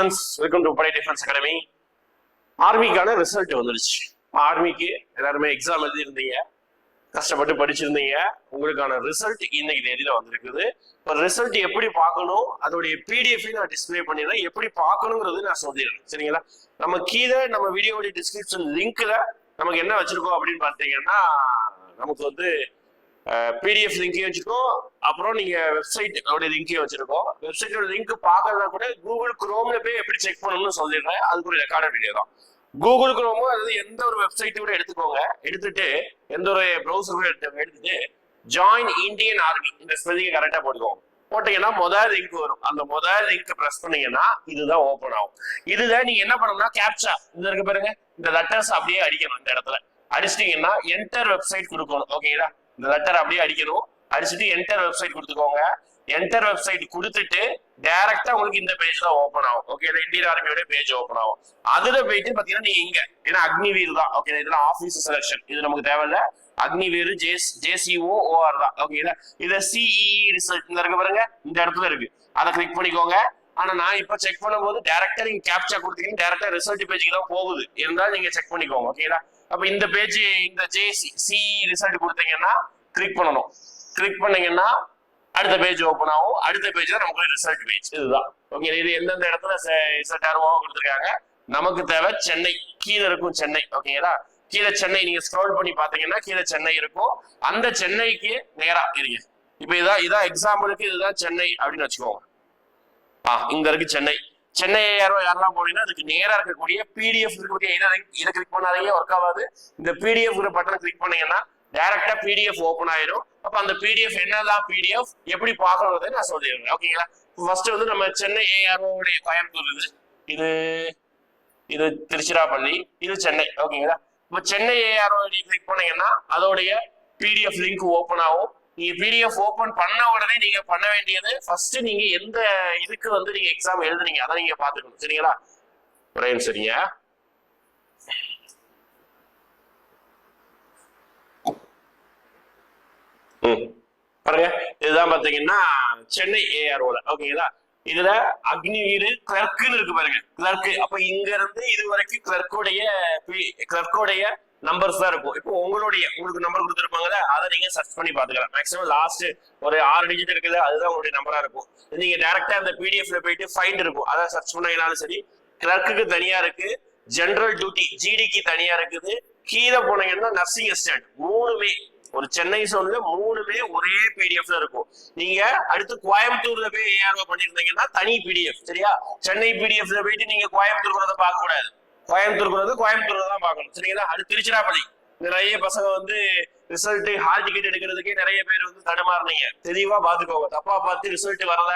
Friends welcome to Padai defence academy ஆர்மிக்கான result வந்துருச்சு ஆர்மிக்கு எல்லாருமே எக்ஸாம் எழுதியிருந்தீங்க. கஷ்டப்பட்டு படிச்சிருந்தீங்க. உங்களுக்கான ரிசல்ட் இன்னைக்கு தேதியில வந்திருக்குது. இப்போ ரிசல்ட் எப்படி பார்க்கணும்? அதோடைய பிடிஎஃப் நான் டிஸ்பிளே பண்ணிடுறேன். எப்படி பார்க்கணுங்கிறது நான் சொல்லிடுறேன். சரிங்களா? நம்ம கீழே நம்ம வீடியோடைய டிஸ்கிரிப்ஷன் லிங்க்ல நமக்கு என்ன வச்சிருக்கோம் அப்படின்னு பார்த்தீங்கன்னா நமக்கு வந்து பிடிஎஃப் லிங்கையும் வச்சுருக்கோம் அப்புறம் நீங்க வெப்சைட் லிங்கையும் வச்சிருக்கோம். வெப்சைட்டோட லிங்க் பார்க்கறதா கூட கூகுள் குரோம்ல போய் எப்படி செக் பண்ணணும்னு சொல்லிடுறேன். அதுக்கு ஒரு ரெக்கார்டட் வீடியோ தான். கூகுள் குரோமோ அதாவது எந்த ஒரு வெப்சைட்டையும் கூட எடுத்துக்கோங்க. எடுத்துட்டு எந்த ஒரு ப்ரௌசர் கூட எடுத்து எடுத்துட்டு ஜாயின் இந்தியன் ஆர்மி இந்த ஸ்பெல்லிங் கரெக்டா போட்டுக்கோங்க. போட்டீங்கன்னா முதல் லிங்க் வரும். அந்த முதல் லிங்க் ப்ரெஸ் பண்ணீங்கன்னா இதுதான் ஓப்பன் ஆகும். இதுல நீங்க என்ன பண்ணணும்னா கேப்சா இந்த இருக்கு பாருங்க. இந்த லெட்டர்ஸ் அப்படியே அடிக்கணும் இந்த இடத்துல. அடிச்சிட்டீங்கன்னா என்டர் வெப்சைட் கொடுக்கணும். ஓகேங்களா இந்த லெட்டர் அப்படியே அடிக்கணும். அடிச்சுட்டு என்டர் வெப்சைட் கொடுத்துக்கோங்க. என்டர் வெப்சைட் கொடுத்துட்டு டைரக்டா உங்களுக்கு இந்த பேஜ் தான் ஓப்பன் ஆகும். ஓகே இந்தியன் ஆர்மியோட பேஜ் ஓப்பன் ஆகும். அதுல போயிட்டு பாத்தீங்கன்னா நீங்க இங்க. ஏன்னா அக்னிவீர் தான். ஓகே இதெல்லாம் ஆபீஸ் செலக்ஷன் இது நமக்கு தேவையில்ல. அக்னிவீர் ஜேஸ் ஜேசிஓ ஓஆர் தான். ஓகேங்களா இத சிஇ ரிசர்ச் இந்த இருக்கு பாருங்க. இந்த இடத்துல இருக்கு. அதை கிளிக் பண்ணிக்கோங்க. ஆனா நான் இப்ப செக் பண்ணும்போது டேரக்டா நீங்க கேப்சா கொடுத்தீங்கன்னா டேரக்டா ரிசல்ட் பேஜுக்கு தான் போகுது. இருந்தாலும் நீங்க செக் பண்ணிக்கோங்க. ஓகேங்களா அப்ப இந்த பேஜ் இந்த ஜேசி சி ரிசல்ட் கொடுத்தீங்கன்னா கிளிக் பண்ணணும். கிளிக் பண்ணீங்கன்னா அடுத்த பேஜ் ஓப்பன் ஆகும். அடுத்த பேஜ் தான் நமக்கு ரிசல்ட் பேஜ் இதுதான். ஓகே இது எந்தெந்த இடத்துல ரிசல்ட் ஆர்வமாக கொடுத்துருக்காங்க? நமக்கு தேவை சென்னை. கீழே இருக்கும் சென்னை. ஓகேங்களா கீழே சென்னை. நீங்க ஸ்க்ரோல் பண்ணி பாத்தீங்கன்னா கீழே சென்னை இருக்கும். அந்த சென்னைக்கு நேரா இருக்கு இப்ப இதான் இதான் எக்ஸாம்பிளுக்கு இதுதான் சென்னை அப்படின்னு வச்சுக்கோங்க. ஆ இங்க இருக்கு சென்னை. சென்னை யாரோ யாரெல்லாம் போனீங்கன்னா அதுக்கு நேரா இருக்கக்கூடிய பிடிஎஃப் இருக்கக்கூடிய இதை இதை கிளிக் பண்ணாதீங்க ஒர்க் ஆகாது. இந்த பிடிஎஃப் பட்டன் கிளிக் பண்ணீங்கன்னா டைரக்டா பிடிஎஃப் ஓப்பன் ஆயிரும். அப்ப அந்த பிடிஎஃப் என்னதான் பிடிஎஃப் எப்படி பாக்குறது நான் சொல்லிடுறேன். ஓகேங்களா ஃபர்ஸ்ட் வந்து நம்ம சென்னை ஏஆர்ஓடைய கோயம்புத்தூர் இது. இது இது திருச்சிராப்பள்ளி இது சென்னை. ஓகேங்களா இப்போ சென்னை ஏஆர்ஓ கிளிக் பண்ணீங்கன்னா அதோடைய பிடிஎஃப் லிங்க் ஓப்பன் ஆகும். நீங்க பிடிஎஃப் ஓபன் பண்ண உடனே நீங்க பண்ண வேண்டியது ஃபர்ஸ்ட் நீங்க எந்த இதுக்கு வந்து நீங்க எக்ஸாம் எழுதுனீங்க அதை நீங்க பாத்துக்கணும் சரிங்களா? ஒரே சரிங்க? ம். பாருங்க இதுதான் பாத்தீங்கன்னா சென்னை ஏஆர்ஓல ஓகேங்களா? இதுல அக்னிவீர் கிளர்க்குன்னு இருக்கு பாருங்க. கிளர்க்கு அப்ப இங்க இருந்து இது வரைக்கும் கிளர்க்கோடைய கிளர்க்கோடைய நம்பர்ஸ் தான் இருக்கும். இப்போ உங்களுடைய உங்களுக்கு நம்பர் கொடுத்துருப்பாங்கல்ல அதை நீங்க சர்ச் பண்ணி பாத்துக்கலாம் மேக்ஸிமம் லாஸ்ட் ஒரு ஆறு டிஜிட் இருக்குது அதுதான் உங்களுடைய நம்பரா இருக்கும். நீங்க டைரக்டா அந்த பிடிஎஃப்ல போயிட்டு ஃபைண்ட் இருக்கும். அதை சர்ச் பண்ணீங்கனாலும் சரி கிளர்க்குக்கு தனியா இருக்கு ஜென்ரல் டியூட்டி ஜிடிக்கு தனியா இருக்குது கீழே போனீங்கன்னா நர்சிங் அசிஸ்டன்ட் மூணுமே ஒரு சென்னை சோன்ல மூணுமே ஒரே பிடிஎஃப்ல இருக்கும். நீங்க அடுத்து கோயம்புத்தூர்ல போய் ஏஆர்ஓ பண்ணிருந்தீங்கன்னா தனி பிடிஎஃப் சரியா? சென்னை பிடிஎஃப்ல போயிட்டு நீங்க கோயம்புத்தூர் கூட பார்க்க கூடாது கோயம்புத்தூர் கோயம்புத்தூர்ல தான் பார்க்கணும். சரிங்களா? அது திருச்சிராப்பள்ளி. நிறைய பசங்க வந்து ரிசல்ட் ஹால் டிக்கெட் எடுக்கிறதுக்கே நிறைய பேர் வந்து தடுமாறினீங்க. தெளிவா பாத்துக்கோங்க தப்பா பார்த்து ரிசல்ட் வரல.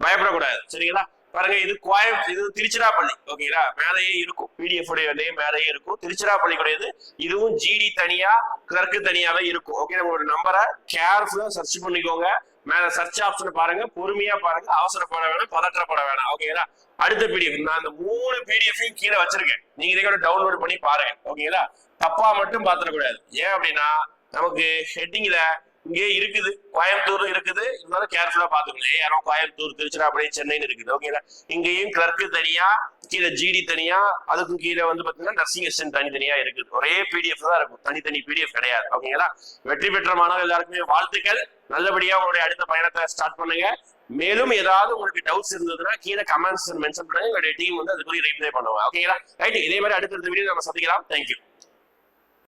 பயப்படக்கூடாது. சரிங்களா? பாருங்க இது கோயம் இது திருச்சிராப்பள்ளி. ஓகேங்களா? மேலேயே இருக்கும். பிடிஎஃப் உடைய மேலேயே இருக்கும். திருச்சிராப்பள்ளி கூடியது இதுவும் ஜிடி தனியா கிளர்க்கு தனியாவே இருக்கும். ஓகே நம்மளோட நம்பரை கேர்ஃபுல்லா சர்ச் பண்ணிக்கோங்க. மேல சர்ச் ஆப்ஷன் பாருங்க பொறுமையா பாருங்க அவசரப்பட வேணாம் பதற்றப்பட வேணாம். ஓகேங்களா அடுத்த பிடிஎஃப் நான் அந்த மூணு பிடிஎஃபையும் கீழே வச்சிருக்கேன். நீங்க இதை கூட டவுன்லோட் பண்ணி பாருங்க. ஓகேங்களா தப்பா மட்டும் பாத்திரக்கூடாது ஏன் அப்படின்னா நமக்கு ஹெட்டிங்ல இங்கே இருக்குது. கோயம்புத்தூர் இருக்குது. இருந்தாலும் கேர்ஃபுல்லா பாத்துக்கணும் யாரோ கோயம்புத்தூர் திருச்சிராப்பள்ளி சென்னைன்னு இருக்குது. ஓகேங்களா இங்கேயும் கிளர்க்கு தனியா கீழே ஜிடி தனியா அதுக்கும் கீழே வந்து பாத்தீங்கன்னா நர்சிங் அசிஸ்டன்ட் தனித்தனியா இருக்குது. ஒரே பிடிஎஃப் தான் இருக்கும். தனித்தனி பிடிஎஃப் கிடையாது. ஓகேங்களா வெற்றி பெற்ற மாணவர்கள் எல்லாருக்குமே வாழ்த்துக்கள். நல்லபடியா உங்களுடைய அடுத்த பயணத்தை ஸ்டார்ட் பண்ணுங்க. மேலும் ஏதாவது உங்களுக்கு டவுட்ஸ் இருந்ததுன்னா கீழே கமெண்ட்ஸ் மென்ஷன் பண்ணுங்க. உங்களுடைய டீம் வந்து அதுக்குரிய ரீப்ளை பண்ணுவாங்க. ஓகேங்களா ரைட் இதே மாதிரி அடுத்த வீடியோ நம்ம சந்திக்கலாம். தேங்க்யூ